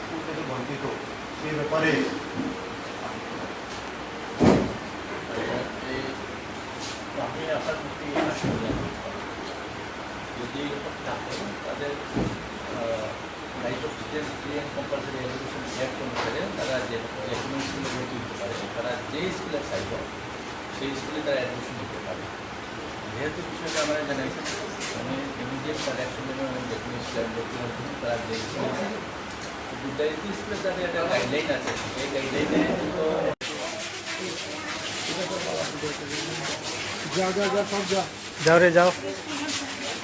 School থেকে বঞ্চিত। সেই ব্যাপারে আমি আশা করছি এটা সমাধান করতে পারব। যদি এরকম থাকে তাদের citizenship and compulsory education act অনুসারে তারা যে যে কোনো স্কুলে ভর্তি হতে পারে তারা যে স্কুলে চাইব সেই স্কুলে তারা অ্যাডমিশন নিতে পারে। যেহেতু বিষয়টা আমরা জানাইছি আমি ইমিডিয়েট কালেকশন জন্য আমি যেখানে স্কুলে ভর্তি হচ্ছি তারা যে স্কুলে বিদ্যার্থী স্কুলে তাদের একটা গাইডলাইন আছে। এই গাইডলাইনে তো যাও রে যাও।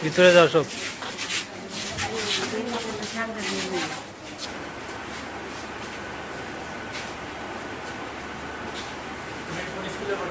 ভিতরে যাও সব তুমি কোন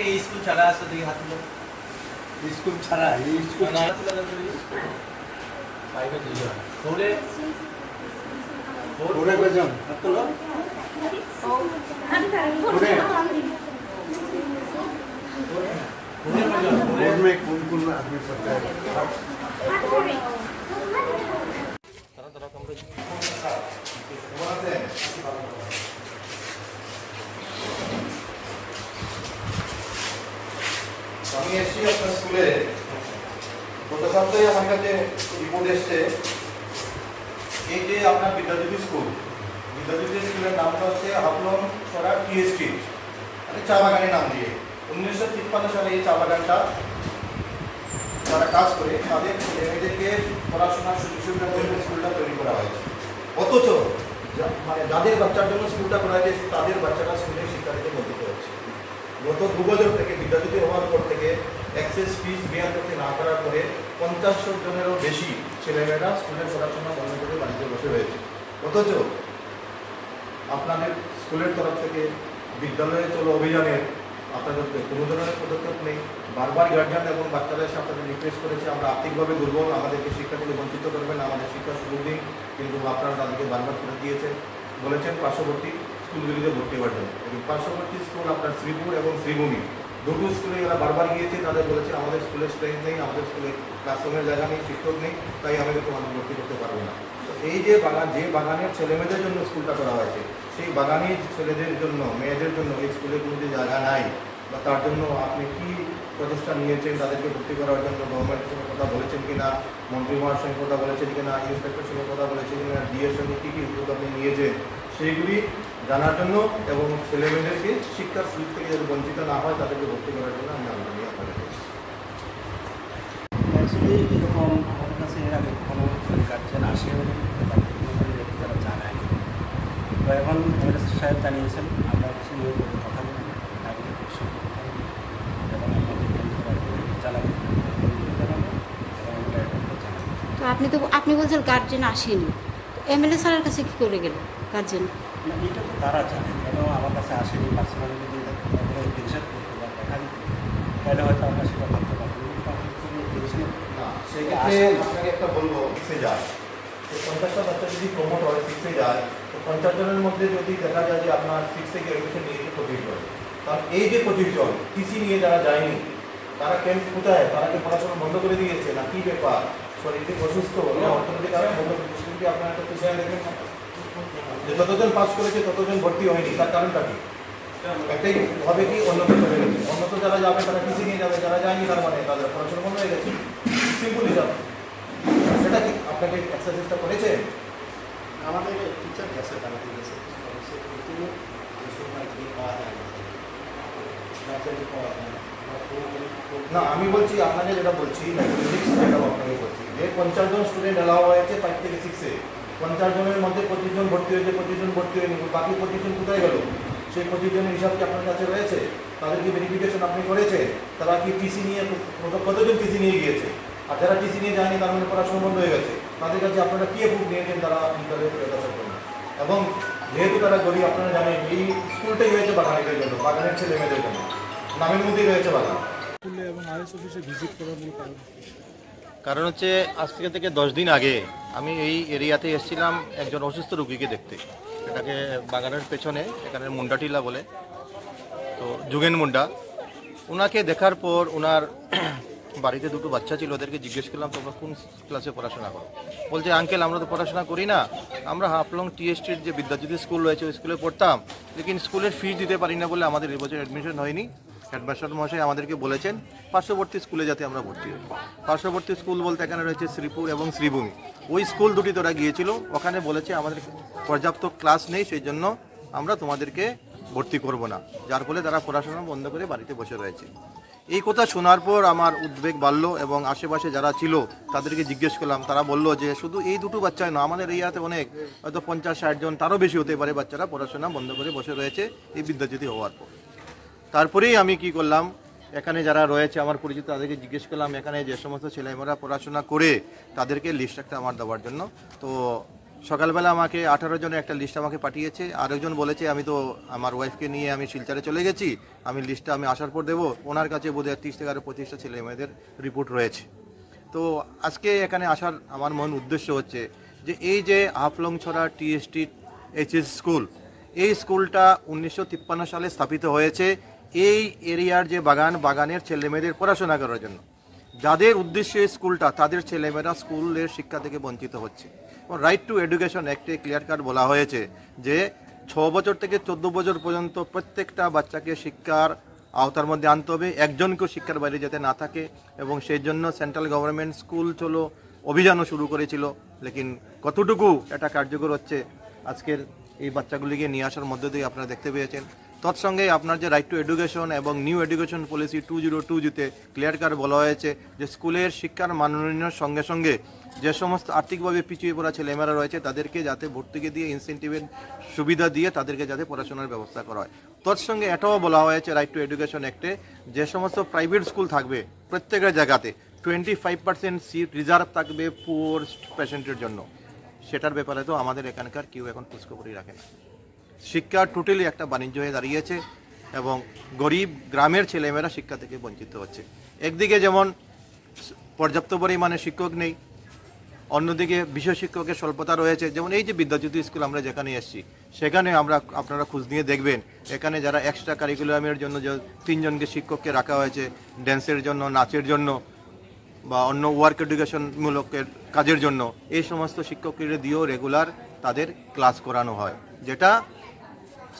এই স্কুল ছাড়া আছে দেখি হাত তুলো স্কুল ছাড়া এই স্কুল না হাত তুলো দেখি ফাইভে দুইজন ফোরে ফোর ঘুরে কয়জন হাত তোলো ঘুরে ফোরে কয়জন ফোরে बोर्ड में कौन कौन आदमी पढ़ता है আমি এসেছি আপনার স্কুলে। গত সপ্তাহে আমার কাছে রিপোর্ট এসছে এই যে আপনার বিদ্যাজ্যোতি স্কুল বিদ্যাজ্যোতি স্কুলের নামটা হচ্ছে হাফলং ছড়া টি মানে চা বাগানের নাম দিয়ে। উনিশশো তিপ্পান্ন সালে এই চা বাগানটা যারা কাজ করে, তাদের ছেলেমেয়েদেরকে পড়াশোনার সুযোগ সুবিধা করে স্কুলটা তৈরি করা হয়েছে। অথচ মানে যাদের বাচ্চার জন্য স্কুলটা করা হয়েছে, তাদের বাচ্চারা স্কুলের শিক্ষা থেকে বঞ্চিত হচ্ছে গত দু বছর থেকে বিদ্যাজ্যোতি হওয়ার পর থেকে অ্যাক্সেস ফিস বেয়ার করতে না করার পরে পঞ্চাশ জনেরও বেশি ছেলেমেয়েরা স্কুলের পড়াশোনা বন্ধ করে বাড়িতে বসে রয়েছে। অথচ আপনাদের স্কুলের তরফ থেকে বিদ্যালয়ে চলো অভিযানের আপনাদের কোনো ধরনের পদক্ষেপ নেই। বারবার গার্জিয়ান এবং বাচ্চাদের সাথে রিকোয়েস্ট করেছে, আমরা আর্থিকভাবে দুর্বল, আমাদেরকে শিক্ষা থেকে বঞ্চিত করবেন আমাদের শিক্ষা সুযোগ দিন। কিন্তু আপনারা তাদেরকে বারবার করে দিয়েছেন, বলেছেন পার্শ্ববর্তী স্কুলগুলিতে ভর্তি এবং পার্শ্ববর্তী স্কুল, আপনার শ্রীপুর এবং শ্রীভূমি। দুটো স্কুলে এরা বারবার গিয়েছে, তাদের বলেছে আমাদের স্কুলের স্ট্রেংথ নেই, আমাদের স্কুলে ক্লাসরুমের জায়গা নেই, শিক্ষক নেই, তাই আমাদের তোমাদের ভর্তি করতে পারব না। তো এই যে বাগান, যে বাগানের ছেলেমেয়েদের জন্য স্কুলটা করা হয়েছে, সেই বাগানি ছেলেদের জন্য, মেয়েদের জন্য এই স্কুলে কোনো যে জায়গা নাই, বা তার জন্য আপনি কি প্রচেষ্টা নিয়েছেন, তাদেরকে ভর্তি করার জন্য গভর্নমেন্টের সঙ্গে কথা বলেছেন কিনা, মন্ত্রী মহার সঙ্গে কথা বলেছেন কিনা ইন্সপেক্টর সঙ্গে কথা বলেছেন কিনা ডিএর সঙ্গে কী কী উদ্যোগ আপনি নিয়েছেন সেইগুলি জানার জন্য এবং ছেলেমেয়েদেরকে শিক্ষার সুযোগ থেকে যাতে বঞ্চিত না হয় তাদেরকে ভর্তি করার জন্য আমি আবেদন নিয়ে আপনাদের অ্যাকচুয়ালি এরকম আমাদের কাছে এর আগে কোনো গার্জেন তারা জানায়নি তো এখন সাহেব জানিয়েছেন আমরা কিছু কথা তো আপনি তো আপনি বলছেন গার্জেন আসেনি। এমএলএ স্যারের কাছে কি করে গেল? গার্জেন এটা তো তারা এবং আমার কাছে আসেনি? পার্সোনালি যদি তাদের করতে বা দেখা দিত তাহলে হয়তো আমরা সেটা ভাবতে পারব। কিন্তু আমরা কোনো ডিভিশন না সেক্ষেত্রে আপনাকে একটা বলব সিক্সে যায়। তো পঞ্চাশটা বাচ্চা যদি প্রমোট হয় সিক্সে যায় তো পঞ্চাশ জনের মধ্যে যদি দেখা যায় যে আপনার সিক্স থেকে এডুকেশন নিয়েছে পঁচিশ জন কারণ এই যে পঁচিশ জন টিসি নিয়ে যারা যায়নি তারা কেন কোথায়? তারা কি পড়াশোনা বন্ধ করে দিয়েছে না কি ব্যাপার? শরীরটি অসুস্থ না অর্থনৈতিক কারণে দিয়েছে আপনার একটা খুশি দেখবেন না যে যতজন পাস করেছে, ততজন ভর্তি হয়নি, তার কারণটা কি? একটাই হবে কি, অন্য কিছু হয়ে গেছে। অন্যত যারা যাবে, তারা টিসি নিয়ে যাবে, যারা যায়নি, তার মানে তাদের পড়াশোনা বন্ধ হয়ে গেছে। সিম্পল হিসাব। সেটা কি আপনাকে এক্সারসাইজটা করেছে? আমাদের টিচার গেছে, তারা গেছে কিন্তু না পাওয়া যায় না। না, আমি বলছি আপনাকে যেটা বলছি ম্যাথমেটিক্স পঞ্চাশ জন স্টুডেন্ট অ্যালাউ হয়েছে ফাইভ থেকে সিক্সে পঞ্চাশ জনের মধ্যে পঁচিশ জন ভর্তি হয়েছে পঁচিশ জন ভর্তি হয়নি বাকি পঁচিশ জন কোথায় গেল? সেই পঁচিশ জনের হিসাব কি আপনার কাছে রয়েছে? তাদের কি ভেরিফিকেশন আপনি করেছেন? তারা কি টিসি নিয়ে কতজন টিসি নিয়ে গিয়েছে? আর যারা টিসি নিয়ে যায়নি, তার মানে পড়াশোনা বন্ধ হয়ে গেছে। তাদের কাছে আপনারা কি প্রুফ নিয়েছেন? তারা বিদ্যালয়ে ফেরত আসার জন্য এবং যেহেতু তারা গরিব, আপনারা জানেন, এই স্কুলটাই হয়েছে বাগানিদের জন্য, বাগানের ছেলে মেয়েদের জন্য। নামের মধ্যেই রয়েছে বাগান স্কুলে এবং আইএস অফিসে ভিজিট করার মূল কারণ কারণ হচ্ছে আজ থেকে থেকে দশ দিন আগে আমি এই এরিয়াতে এসেছিলাম একজন অসুস্থ রুগীকে দেখতে। এটাকে বাগানের পেছনে এখানে মুন্ডাটিলা বলে। তো যুগেন মুন্ডা। ওনাকে দেখার পর ওনার বাড়িতে দুটো বাচ্চা ছিল ওদেরকে জিজ্ঞেস করলাম তোমরা কোন ক্লাসে পড়াশোনা করো? বলছে আঙ্কেল আমরা তো পড়াশোনা করি না। আমরা হাফলং টিএসটির যে বিদ্যাজ্যোতি স্কুল রয়েছে ওই স্কুলে পড়তাম। লেকিন স্কুলের ফি দিতে পারি না বলে আমাদের এবছর অ্যাডমিশন হয়নি। হেডমাস্টার মহাশয় আমাদেরকে বলেছেন, পার্শ্ববর্তী স্কুলে যাতে আমরা ভর্তি হই। পার্শ্ববর্তী স্কুল বলতে এখানে রয়েছে শ্রীপুর এবং শ্রীভূমি। ওই স্কুল দুটি তোরা গিয়েছিল, ওখানে বলেছে আমাদের পর্যাপ্ত ক্লাস নেই, সেই জন্য আমরা তোমাদেরকে ভর্তি করব না। যার ফলে তারা পড়াশোনা বন্ধ করে বাড়িতে বসে রয়েছে। এই কথা শোনার পর আমার উদ্বেগ বাড়লো এবং আশেপাশে যারা ছিল, তাদেরকে জিজ্ঞেস করলাম। তারা বলল যে, শুধু এই দুটো বাচ্চাই না আমাদের এরিয়াতে অনেক, হয়তো পঞ্চাশ ষাট জন, তারও বেশি হতে পারে বাচ্চারা পড়াশোনা বন্ধ করে বসে রয়েছে এই বিদ্যাজ্যোতি হওয়ার পর। তারপরেই আমি কি করলাম? এখানে যারা রয়েছে, আমার পরিচিত, তাদেরকে জিজ্ঞেস করলাম, এখানে যে সমস্ত ছেলেমেয়েরা পড়াশোনা করে, তাদেরকে লিস্ট একটা আমার দেওয়ার জন্য। তো সকালবেলা আমাকে আঠারো জনের একটা লিস্ট আমাকে পাঠিয়েছে। আরেকজন বলেছে, আমি তো আমার ওয়াইফকে নিয়ে আমি শিলচারে চলে গেছি। আমি লিস্টটা আমি আসার পর দেবো। ওনার কাছে বোধহয় তিরিশ থেকে আরও পঁচিশটা ছেলে মেয়েদের রিপোর্ট রয়েছে। তো আজকে এখানে আসার আমার মন উদ্দেশ্য হচ্ছে যে, এই যে হাফলং ছড়া টিএসটি এইচএস স্কুল এই স্কুলটা উনিশশো তিপ্পান্ন সালে স্থাপিত হয়েছে। এই এরিয়ার যে বাগান, বাগানের ছেলেমেয়েদের পড়াশোনা করার জন্য। যাদের উদ্দেশ্যে স্কুলটা, তাদের ছেলেমেয়েরা স্কুলের শিক্ষা থেকে বঞ্চিত হচ্ছে। রাইট টু এডুকেশন অ্যাক্টে ক্লিয়ার কাট বলা হয়েছে যে, ছ বছর থেকে চোদ্দ বছর পর্যন্ত প্রত্যেকটা বাচ্চাকে শিক্ষার আওতার মধ্যে আনতে হবে। একজনকেও শিক্ষার বাইরে যাতে না থাকে এবং সেই জন্য সেন্ট্রাল গভর্নমেন্ট স্কুল চলো অভিযানও শুরু করেছিল। লেকিন কতটুকু এটা কার্যকর হচ্ছে, আজকের এই বাচ্চাগুলিকে নিয়ে আসার মধ্য দিয়ে আপনারা দেখতে পেয়েছেন। তৎসঙ্গে আপনার যে রাইট টু এডুকেশন এবং new education policy two zero two zero clear cut বলা হয়েছে যে স্কুলের শিক্ষার মান উন্নয়নের সঙ্গে সঙ্গে যে সমস্ত আর্থিকভাবে পিছিয়ে পড়া ছেলেমেয়েরা রয়েছে, তাদেরকে যাতে ভর্তুকি দিয়ে ইনসেন্টিভের সুবিধা দিয়ে তাদেরকে যাতে পড়াশোনার ব্যবস্থা করা হয়। তৎসঙ্গে এটাও বলা হয়েছে রাইট টু এডুকেশন অ্যাক্টে যে সমস্ত প্রাইভেট স্কুল থাকবে প্রত্যেকের জায়গাতে twenty five percent seat reserve থাকবে পুয়ার পেশেন্টের জন্য। সেটার ব্যাপারে তো আমাদের এখানকার কেউ এখন খোঁজখবরই রাখে না। শিক্ষা টোটালি একটা বাণিজ্য হয়ে দাঁড়িয়েছে এবং গরিব গ্রামের ছেলেমেয়েরা শিক্ষা থেকে বঞ্চিত হচ্ছে। একদিকে যেমন পর্যাপ্ত পরিমাণে শিক্ষক নেই, অন্যদিকে বিষয় শিক্ষকের স্বল্পতা রয়েছে। যেমন এই যে বিদ্যাজ্যোতি স্কুল আমরা যেখানে এসেছি, সেখানে আমরা আপনারা খোঁজ নিয়ে দেখবেন, এখানে যারা এক্সট্রা কারিকুলামের জন্য তিনজনকে শিক্ষককে রাখা হয়েছে ড্যান্সের জন্য, নাচের জন্য বা অন্য ওয়ার্ক এডুকেশনমূলকের কাজের জন্য, এই সমস্ত শিক্ষকদের দিয়েও রেগুলার তাদের ক্লাস করানো হয়। যেটা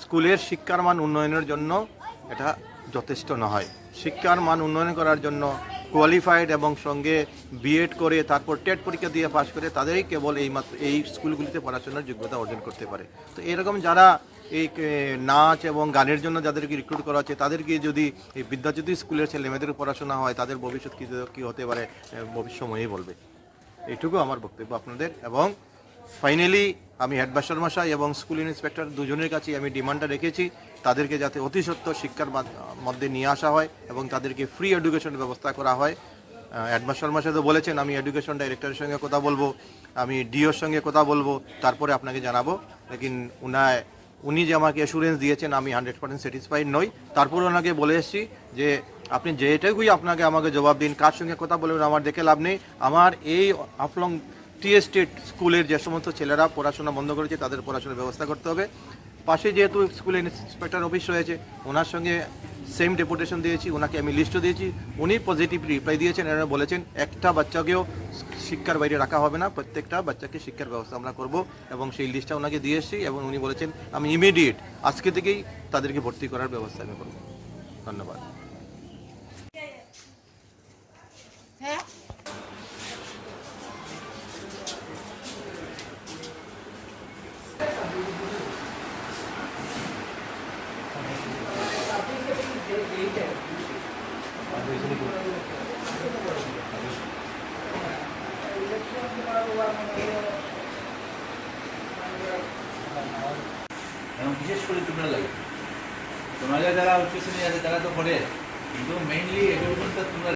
স্কুলের শিক্ষার মান উন্নয়নের জন্য এটা যথেষ্ট নয়। শিক্ষার মান উন্নয়ন করার জন্য কোয়ালিফাইড এবং সঙ্গে বিএড করে, তারপর টেট পরীক্ষা দিয়ে পাশ করে তাদেরই কেবল এই মাত্র এই স্কুলগুলিতে পড়াশোনার যোগ্যতা অর্জন করতে পারে। তো এরকম যারা এই নাচ এবং গানের জন্য যাদেরকে রিক্রুট করা হচ্ছে, তাদেরকে যদি এই বিদ্যাজ্যোতি স্কুলের ছেলে মেয়েদের পড়াশোনা হয়, তাদের ভবিষ্যৎ কী কী হতে পারে ভবিষ্যময়ই বলবে। এইটুকু আমার বক্তব্য আপনাদের এবং ফাইনালি আমি হেডমাস্টার মশাই এবং স্কুল ইন্সপেক্টর দুজনের কাছে আমি ডিমান্ডটা রেখেছি, তাদেরকে যাতে অতি সত্ত্বর শিক্ষার মধ্যে নিয়ে আসা হয় এবং তাদেরকে ফ্রি এডুকেশন ব্যবস্থা করা হয়। হেডমাস্টার মশাই তো বলেছেন, আমি এডুকেশন ডাইরেক্টরের সঙ্গে কথা বলব, আমি ডিওর সঙ্গে কথা বলব, তারপরে আপনাকে জানাব। লেকিন উনায় উনি যে আমাকে অ্যাসুরেন্স দিয়েছেন, আমি হান্ড্রেড পার্সেন্ট স্যাটিসফাইড নই। তারপরে ওনাকে বলে এসেছি যে, আপনি যেটাকুই আপনাকে আমাকে জবাব দিন, কার সঙ্গে কথা বলবেন, আমার দেখে লাভ নেই। আমার এই আফলং টি স্টেট স্কুলের যে সমস্ত ছেলেরা পড়াশোনা বন্ধ করেছে, তাদের পড়াশোনার ব্যবস্থা করতে হবে। পাশে যেহেতু স্কুলে ইন্সপেক্টর অফিস রয়েছে, ওনার সঙ্গে সেম ডেপুটেশন দিয়েছি, ওনাকে আমি লিস্টও দিয়েছি। উনি পজিটিভ রিপ্লাই দিয়েছেন এরা বলেছেন, একটা বাচ্চাকেও শিক্ষার বাইরে রাখা হবে না, প্রত্যেকটা বাচ্চাকে শিক্ষার ব্যবস্থা আমরা করব। এবং সেই লিস্টটা ওনাকে দিয়ে এসেছি এবং উনি বলেছেন, আমি ইমিডিয়েট আজকে থেকেই তাদেরকে ভর্তি করার ব্যবস্থা আমি করব। ধন্যবাদ। করে তোমরা লাগে। তোমাদের যারা উচ্চ শ্রেণি আছে, তারা তো পড়ে। কিন্তু মেইনলি এডুকেশনটা তোমরা